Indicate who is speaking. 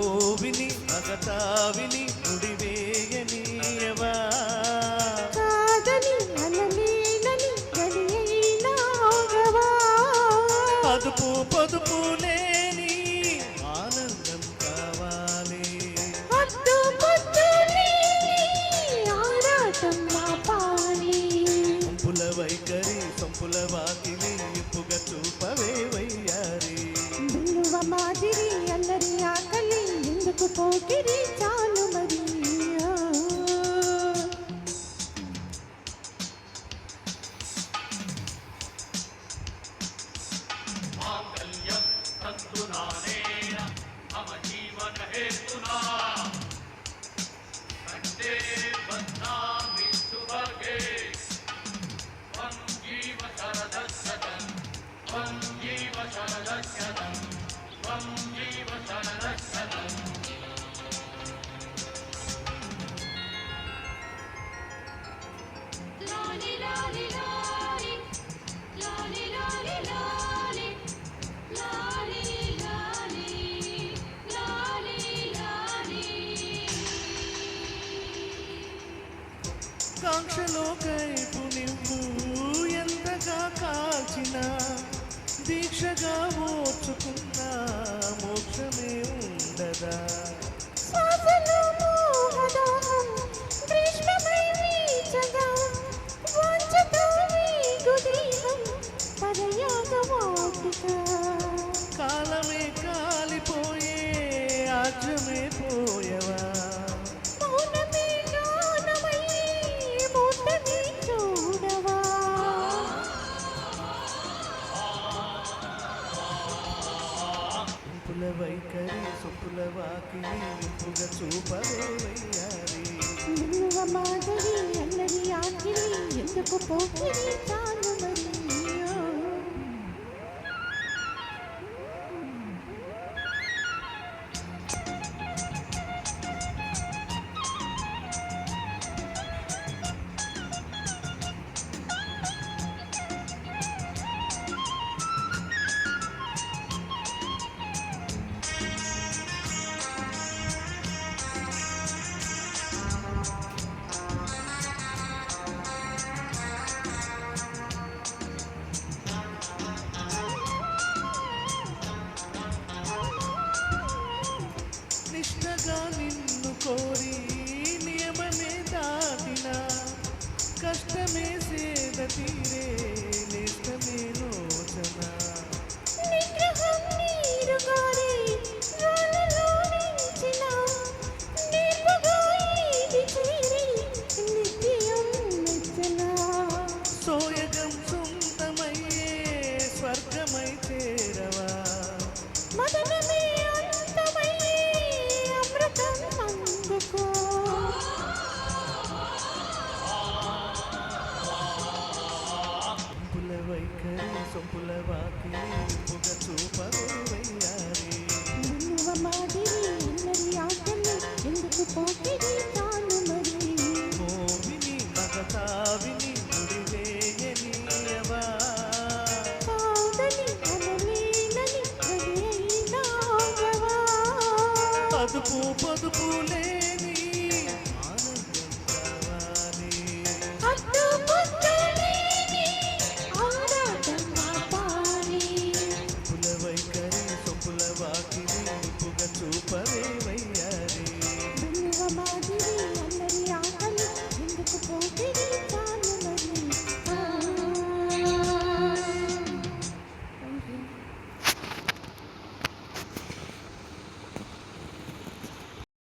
Speaker 1: ఓవిని మగతావిని ముడివేయనీయవా
Speaker 2: కాదని అనలేనని గడియైనా ఆగవా
Speaker 1: అదుపు పొదుపు లేని ఆనందం కావాలి.
Speaker 2: హద్దు పొద్దు లేని ఆరాటం ఆపాలి
Speaker 1: సంపుల వైఖరి సంపుల వాకిలి ఇప్పుగా చూపవే को
Speaker 2: पोकरी चाल मरिया मांगल्यम तत्तुनानेन मम जीवन हेतुना। वंदे
Speaker 3: वन्दामि सुवर्गे वन्दीव शरदः सदन् वन्दीव शरदः सदन् वन्दीव शरदः
Speaker 1: కాంక్షలో కైపు నువ్వు పిల్లవాకి పొగ ఇంపుగా మాధవి వయ్యారి
Speaker 2: నిలువ ఎందుకు పోకిరి? చాలు. കൃഷ്ണക നിന്നു കോരി నాకు బతుకులే